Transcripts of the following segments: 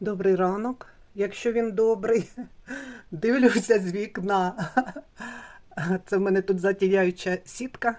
Добрий ранок, якщо він добрий. Дивлюся з вікна. Це в мене тут затіяюча сітка,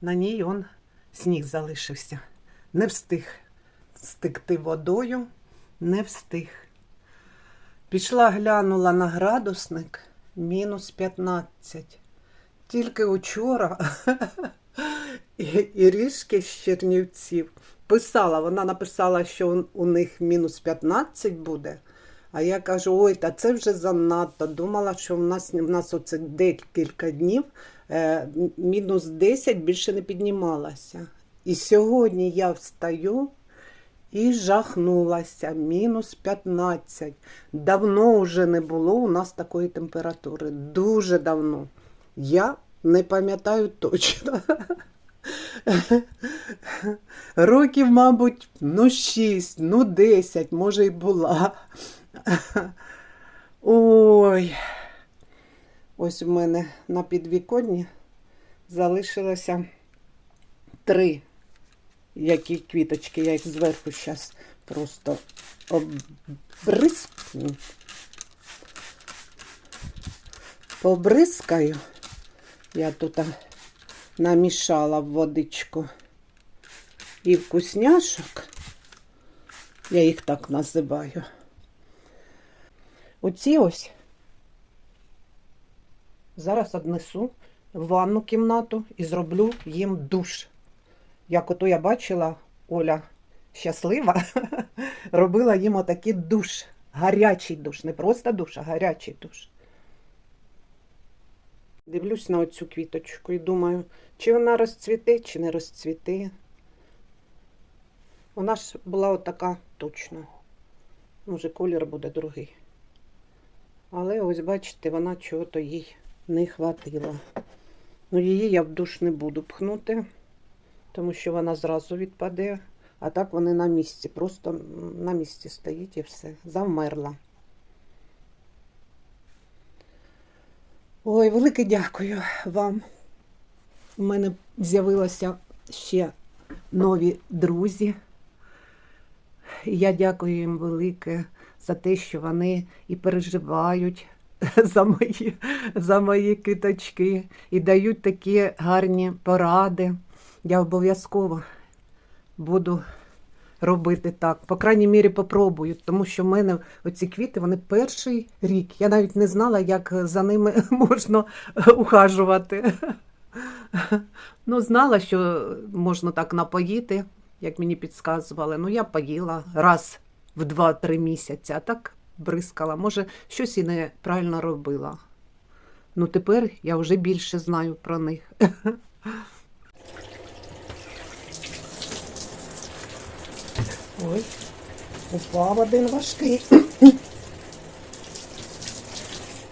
на ній он сніг залишився. Не встиг стекти водою, не встиг. Пішла, глянула на градусник мінус 15. Тільки учора і, і ріжки з Чернівців писала, вона написала, що у них мінус 15 буде. А я кажу, ой, та це вже занадто. Думала, що в нас, в нас оце декілька днів е, мінус 10 більше не піднімалася. І сьогодні я встаю і жахнулася. Мінус 15. Давно вже не було у нас такої температури. Дуже давно. Я не пам'ятаю точно. Років, мабуть, ну 6, ну 10, може й була. Ой. Ось у мене на підвіконні залишилося три які квіточки. Я їх зверху зараз просто обрискну. Побризкаю. Я тут намішала в водичку і вкусняшок. Я їх так називаю. Оці ось зараз однесу в ванну кімнату і зроблю їм душ. Як ото я бачила, Оля щаслива, робила їм отакий душ. Гарячий душ. Не просто душ, а гарячий душ. Дивлюсь на оцю квіточку і думаю, чи вона розцвіте, чи не розцвіте. Вона ж була отака точно. Може, колір буде другий. Але ось бачите, вона чого-то їй не хватило. Ну, її я в душ не буду пхнути, тому що вона зразу відпаде. А так вони на місці, просто на місці стоїть і все. Завмерла. Ой, велике дякую вам. У мене з'явилося ще нові друзі. Я дякую їм велике за те, що вони і переживають за мої, за мої квіточки, і дають такі гарні поради. Я обов'язково буду робити так. По крайній мірі попробую, тому що в мене оці квіти вони перший рік. Я навіть не знала, як за ними можна ухажувати. Ну, знала, що можна так напоїти, як мені підказували. Ну, я поїла раз в 2-3 місяці, а так бризкала. Може, щось і неправильно робила. Ну, тепер я вже більше знаю про них. Ой, упав один важкий.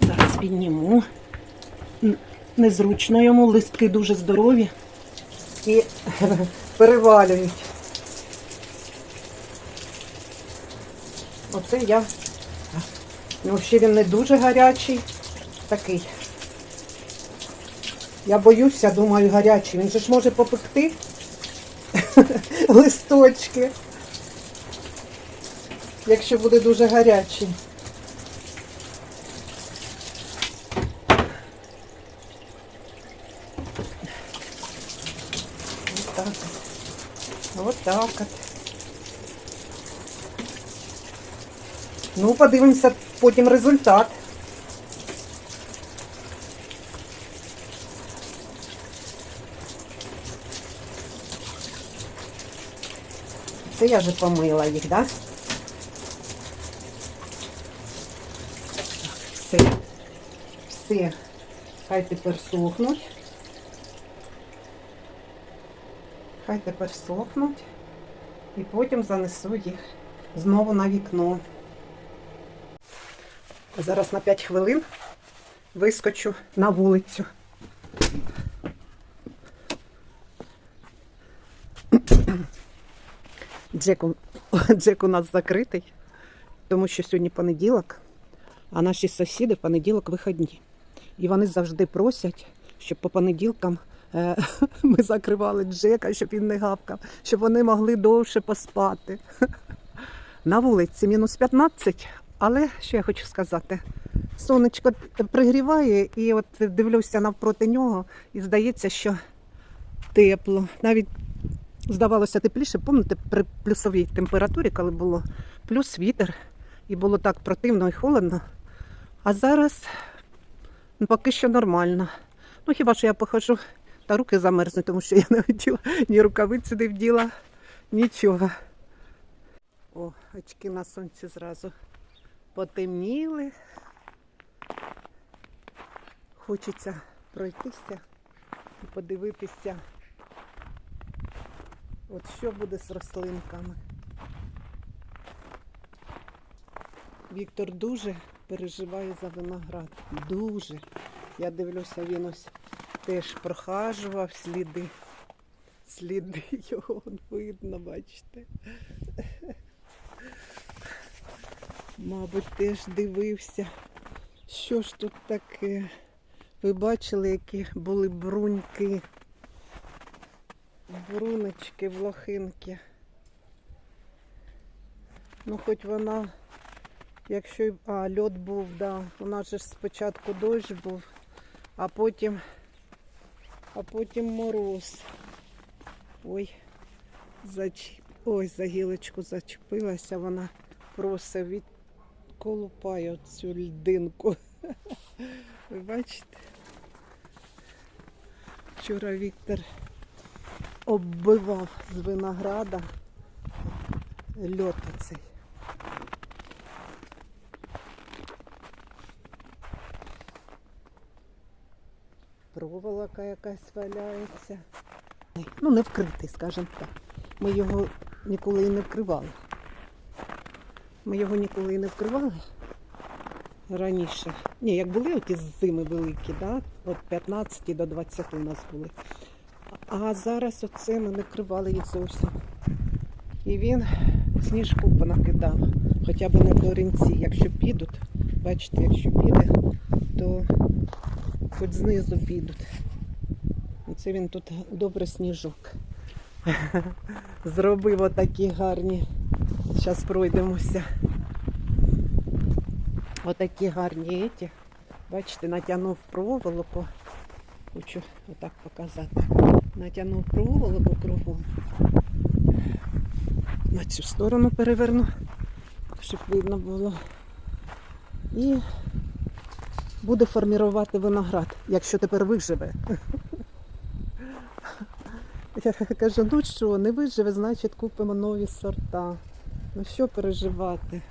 Зараз підніму. Незручно йому, листки дуже здорові і перевалюють. Оце я. Ну, ще він не дуже гарячий, такий. Я боюся, думаю, гарячий. Він же ж може попекти листочки якщо буде дуже гарячий. Ось так. Ось так от. Ну, подивимося потім результат. Це я вже помила їх, так? Да? Все. Все. Хай тепер сохнуть. Хай тепер сохнуть. І потім занесу їх знову на вікно. Зараз на 5 хвилин вискочу на вулицю. Джек, Джек у нас закритий, тому що сьогодні понеділок. А наші сусіди в понеділок вихідні. І вони завжди просять, щоб по понеділкам е, ми закривали Джека, щоб він не гавкав, щоб вони могли довше поспати. На вулиці мінус 15, але що я хочу сказати? Сонечко пригріває, і от дивлюся навпроти нього, і здається, що тепло. Навіть здавалося тепліше, пам'ятаєте, при плюсовій температурі, коли було плюс вітер, і було так противно і холодно. А зараз поки що нормально. Ну хіба що я похожу та руки замерзнуть, тому що я не вділа ні рукавиці не вділа, нічого. О, очки на сонці зразу потемніли. Хочеться пройтися і подивитися, от що буде з рослинками. Віктор дуже переживає за виноград. Дуже. Я дивлюся, він ось теж прохажував сліди. Сліди його видно, бачите. Мабуть, теж дивився. Що ж тут таке? Ви бачили, які були бруньки, бруночки, влохинки. Ну, хоч вона, якщо а, льод був, да. У нас же спочатку дощ був, а потім, а потім мороз. Ой, зач... Ой, за гілочку зачепилася, вона просто відколупає цю льдинку. Ви бачите? Вчора Віктор оббивав з винограда льот оцей. Проволока якась валяється. Ну, не вкритий, скажімо так. Ми його ніколи і не вкривали. Ми його ніколи і не вкривали раніше. Ні, як були оті зими великі, да? от 15 до 20 у нас були. А зараз оце ми не вкривали їх зовсім. І він сніжку понакидав, хоча б на корінці. Якщо підуть, бачите, якщо піде, то хоч знизу підуть. Оце він тут добре сніжок. Зробив отакі гарні. Зараз пройдемося. Отакі гарні еті. Бачите, натягнув проволоку. Хочу отак показати. Натягнув проволоку кругом. На цю сторону переверну, щоб видно було. І буде формувати виноград, якщо тепер виживе. Я кажу, ну що, не виживе, значить купимо нові сорта. Ну що переживати?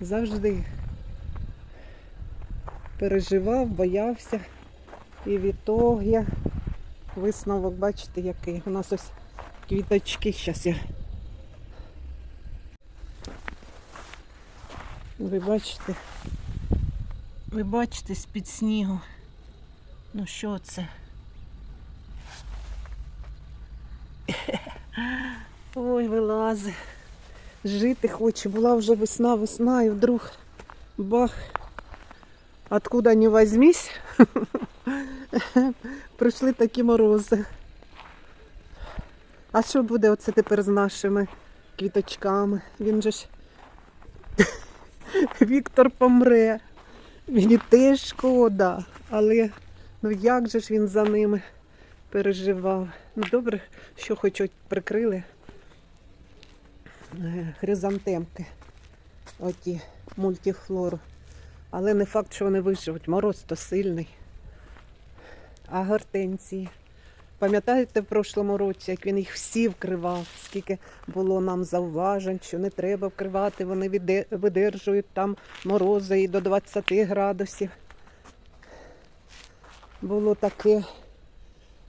Завжди переживав, боявся. І відтоді висновок, бачите, який. У нас ось квіточки зараз я. Ви бачите? Ви бачите з-під снігу. Ну що це? Ой, вилази. Жити хоче. Була вже весна, весна, і вдруг бах. Откуда не возьмись, прийшли такі морози. А що буде оце тепер з нашими квіточками? Він же ж Віктор помре. Мені теж шкода, але ну як же ж він за ними переживав. Ну добре, що хоч прикрили е, хризантемки, оті мультифлору. Але не факт, що вони виживуть. Мороз то сильний. А гортензії. Пам'ятаєте в прошлому році, як він їх всі вкривав, скільки було нам зауважень, що не треба вкривати, вони видержують там морози і до 20 градусів. Було таке.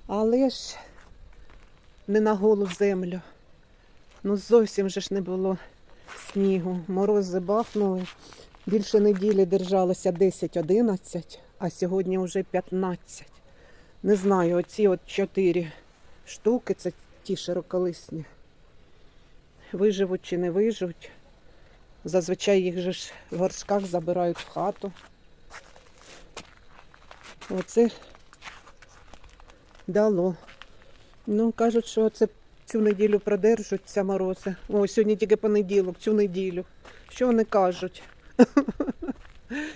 Але ж не на голу землю. Ну зовсім же ж не було снігу. Морози бахнули. Більше неділі держалося 10-11, а сьогодні вже 15. Не знаю, оці от чотири штуки, це ті широколисні. Виживуть чи не виживуть. Зазвичай їх же ж в горшках забирають в хату. Оце дало. Ну, кажуть, що це цю неділю продержаться морози. О, сьогодні тільки понеділок, цю неділю. Що вони кажуть?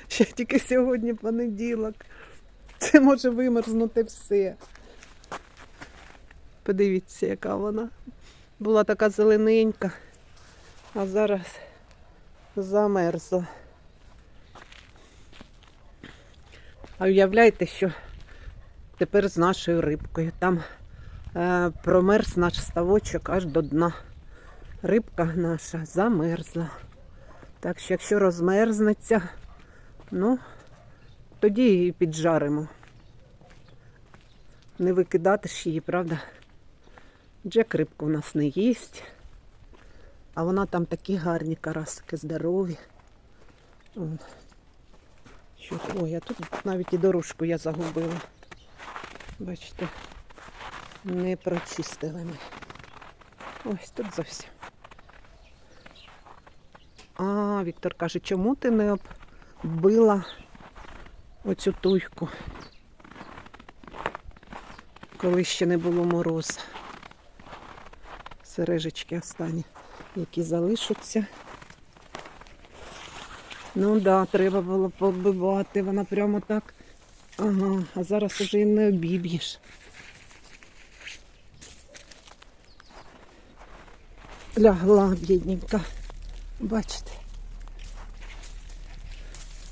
Ще тільки сьогодні понеділок. Це може вимерзнути все. Подивіться, яка вона. Була така зелененька, а зараз замерзла. А уявляєте, що тепер з нашою рибкою. Там е, промерз наш ставочок аж до дна. Рибка наша замерзла. Так що, якщо розмерзнеться, ну, тоді її піджаримо. Не викидати ж її, правда? Джек рибку в нас не їсть. А вона там такі гарні карасики, здорові. Ой, а тут навіть і дорожку я загубила. Бачите, не прочистили ми. Ось тут зовсім. А, Віктор каже, чому ти не оббила оцю туйку, коли ще не було морозу. Сережечки останні, які залишаться. Ну так, да, треба було побивати. Вона прямо так. Ага, а зараз уже і не обіб'єш. Лягла бідненька. Бачите?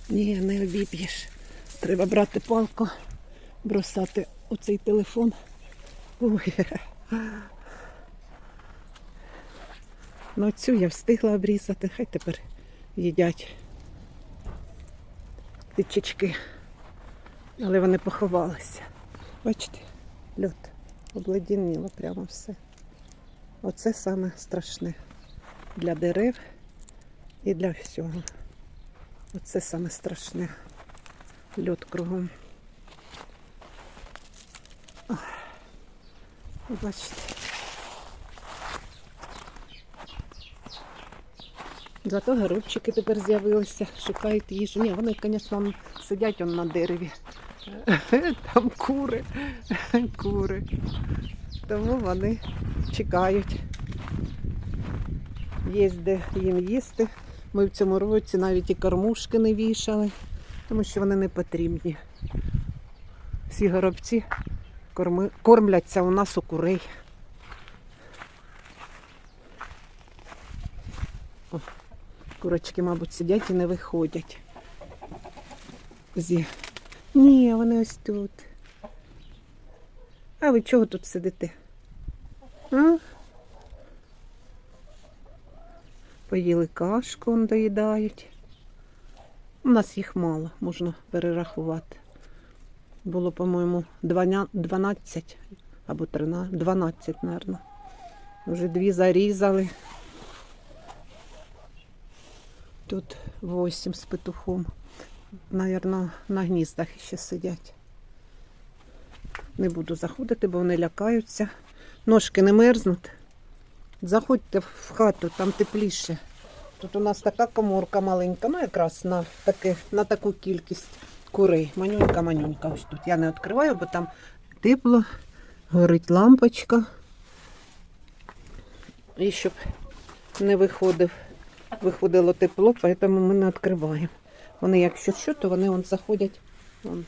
Ні, не обіб'єш. Треба брати палку, бросати у цей телефон. Ой. Ну цю я встигла обрізати, хай тепер їдять птичечки. Але вони поховалися. Бачите, льот обледеніло прямо все. Оце саме страшне для дерев і для всього. Оце саме страшне. Льот кругом. Ох. Бачите. Зато горобчики тепер з'явилися, шукають їжу. Ні, вони, звісно, сидять он на дереві. Там кури, кури. Тому вони чекають. Є де їм їсти. Ми в цьому році навіть і кормушки не вішали, тому що вони не потрібні. Всі горобці корми... кормляться у нас у курей. О, курочки, мабуть, сидять і не виходять. Зі. Ні, вони ось тут. А ви чого тут сидите? А? Поїли кашку, он доїдають. У нас їх мало, можна перерахувати. Було, по-моєму, 12 або 13, 12, мабуть. Вже дві зарізали. Тут 8 з петухом. Навірно, на гніздах ще сидять. Не буду заходити, бо вони лякаються. Ножки не мерзнуть. Заходьте в хату, там тепліше. Тут у нас така коморка маленька, ну якраз на, таке, на таку кількість курей. Манюнька-манюнька ось тут. Я не відкриваю, бо там тепло, горить лампочка. І щоб не виходив, виходило тепло, тому ми не відкриваємо. Вони, якщо що, то вони вон заходять. Вон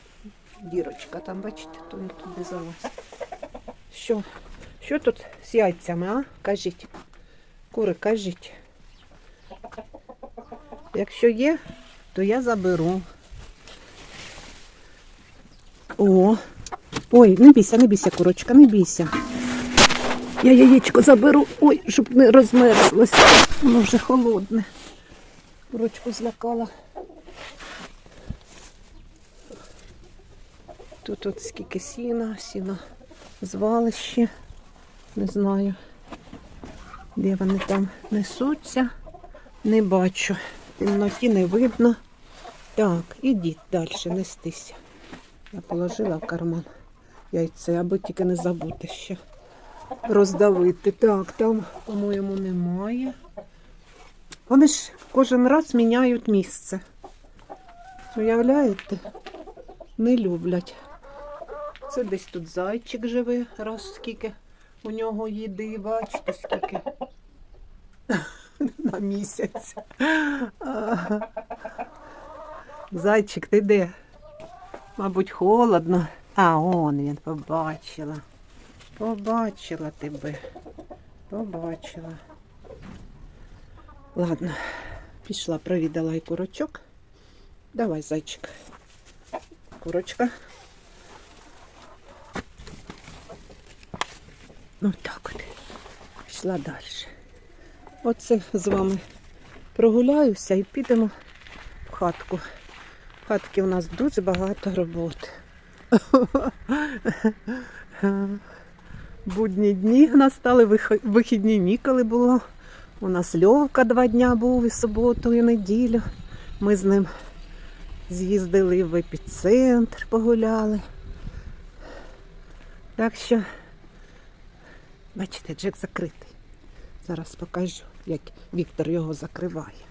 дірочка там, бачите, то вони туди залазять. Що? Що тут з яйцями, а? Кажіть. Кури, кажіть. Якщо є, то я заберу. О! Ой, не бійся, не бійся, курочка, не бійся. Я яєчко заберу. Ой, щоб не розмерзлося. Воно вже холодне. Курочку злякала. Тут от скільки сіна, сіна звалище. Не знаю, де вони там несуться. Не бачу. Темноті не видно. Так, ідіть далі, нестися. Я положила в карман яйце, аби тільки не забути ще роздавити. Так, там, по-моєму, немає. Вони ж кожен раз міняють місце. Уявляєте? Не люблять. Це десь тут зайчик живе, раз скільки У нього їди, бачите, скільки. Місяць. Зайчик, ти де? Мабуть, холодно. А, он він побачила. Побачила тебе. Побачила. Ладно, пішла, провідала і курочок. Давай, зайчик. Курочка. Ну так от. Пішла далі. Оце з вами прогуляюся і підемо в хатку. В хатки у нас дуже багато роботи. Будні дні настали вихідні ніколи було. У нас Льовка два дня був і суботу, і неділю. Ми з ним з'їздили в епіцентр, погуляли. Так що, бачите, Джек закритий. Зараз покажу, як Віктор його закриває.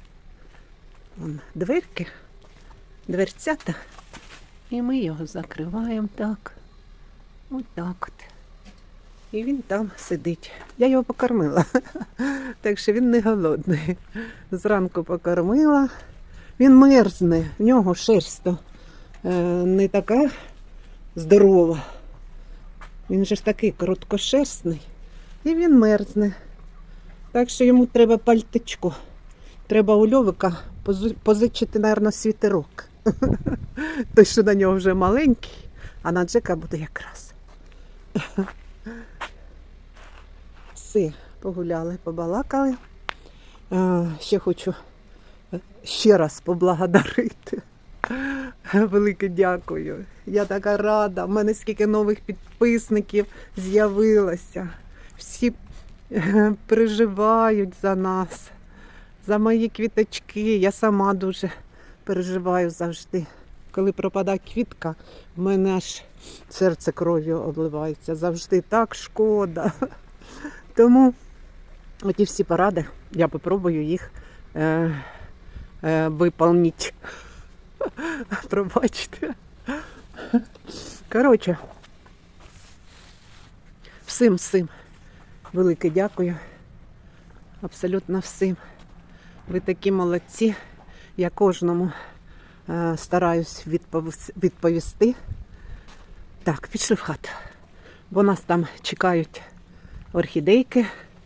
Вон дверки, дверцята. І ми його закриваємо так. Ось так от. І він там сидить. Я його покормила, так що він не голодний. Зранку покормила. Він мерзне, в нього шерсть е, не така здорова. Він же ж такий короткошерстний. І він мерзне. Так що йому треба пальтичко. Треба у льовика позичити, мабуть, світерок. Той, що на нього вже маленький, а на Джека буде якраз. Все, погуляли, побалакали. Е, Ще хочу е, ще раз поблагодарити. Велике дякую. Я така рада. У мене скільки нових підписників з'явилося. Всі переживають за нас, за мої квіточки. Я сама дуже переживаю завжди. Коли пропадає квітка, в мене аж серце кров'ю обливається. Завжди так шкода. Тому оті всі поради, я попробую їх е, е, виповнити. Пробачте. Коротше, всім всім велике дякую. Абсолютно всім. Ви такі молодці. Я кожному е, стараюсь відповісти. Так, пішли в хату. Бо нас там чекають орхідейки.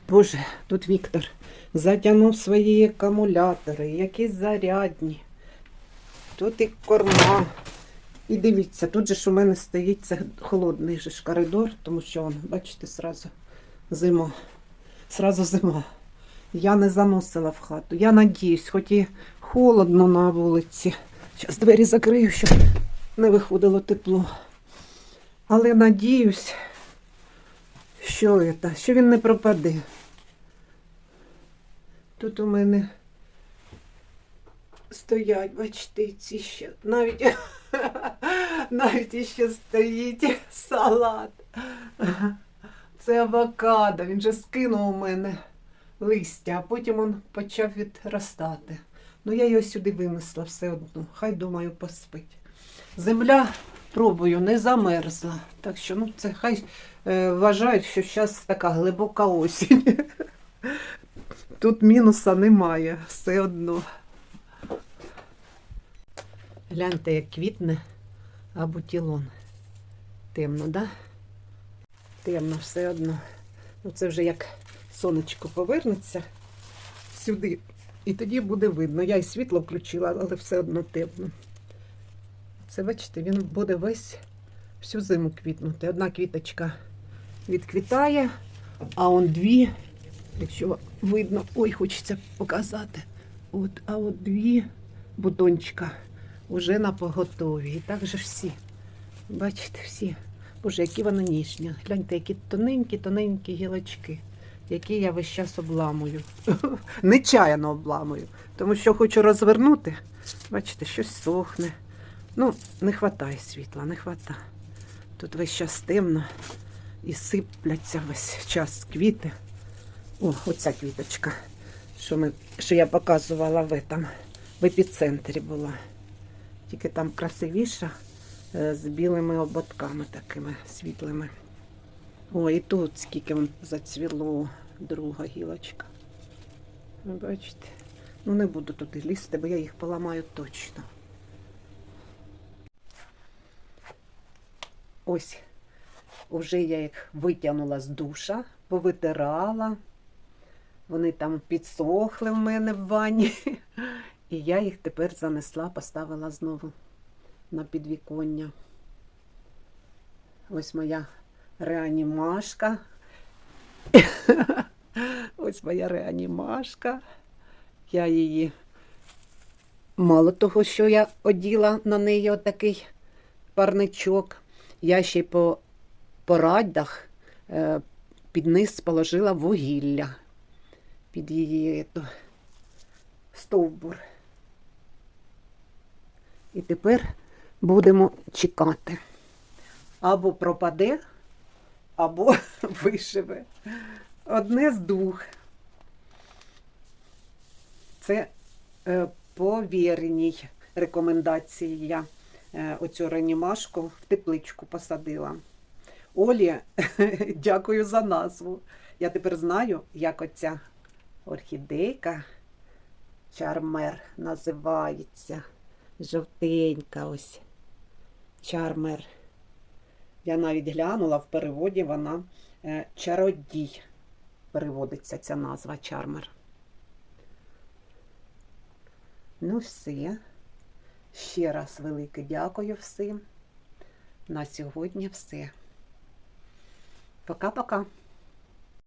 Боже, тут Віктор затягнув свої акумулятори, якісь зарядні. Тут і корма. І дивіться, тут же ж у мене стоїть це холодний же ж коридор, тому що, бачите, сразу зима. Сразу зима. Я не заносила в хату. Я надіюсь, хоч і холодно на вулиці. Зараз двері закрию, щоб не виходило тепло. Але надіюсь, що, це, що він не пропаде. Тут у мене стоять, бачите, ці ще навіть, навіть іще стоїть салат. Це авокадо. Він же скинув у мене листя, а потім він почав відростати. Ну, я його сюди винесла все одно. Хай думаю, поспить. Земля, пробую, не замерзла. Так що ну, це хай е, вважають, що зараз така глибока осінь. Тут мінуса немає, все одно. Гляньте, як квітне абутілон. Темно, да? Темно все одно. Ну, це вже як сонечко повернеться сюди. І тоді буде видно. Я і світло включила, але все одно темно. Це, бачите, він буде весь всю зиму квітнути. Одна квіточка відквітає, а он дві, якщо видно, ой, хочеться показати. От, а от дві бутончика вже на поготові. І так же всі. Бачите, всі. Боже, які вони ніжні. Гляньте, які тоненькі-тоненькі гілочки, які я весь час обламую. Нечаянно обламую. Тому що хочу розвернути. Бачите, щось сохне. Ну, не вистачає світла, не вистачає. Тут весь час темно і сипляться весь час квіти. О, оця квіточка, що, ми, що я показувала в, этом, в епіцентрі була. Тільки там красивіша з білими ободками такими світлими. Ой, і тут скільки вон зацвіло друга гілочка. Бачите? Ну не буду туди лізти, бо я їх поламаю точно. Ось вже я їх витягнула з душа, повитирала. Вони там підсохли в мене в ванні. І я їх тепер занесла, поставила знову на підвіконня. Ось моя реанімашка. Ось моя реанімашка. Я її мало того, що я оділа на неї отакий парничок. Я ще й по, по раддах е, під низ положила вугілля під її ето, стовбур. І тепер будемо чекати. Або пропаде, або виживе. Одне з двох. Це е, по вірній рекомендації я е, оцю реанімашку в тепличку посадила. Олі, дякую за назву. Я тепер знаю, як оця орхідейка чармер називається. Жовтенька ось. Чармер. Я навіть глянула в переводі вона е, чародій. Переводиться ця назва чармер. Ну, все. Ще раз велике дякую всім. На сьогодні все. Пока-пока.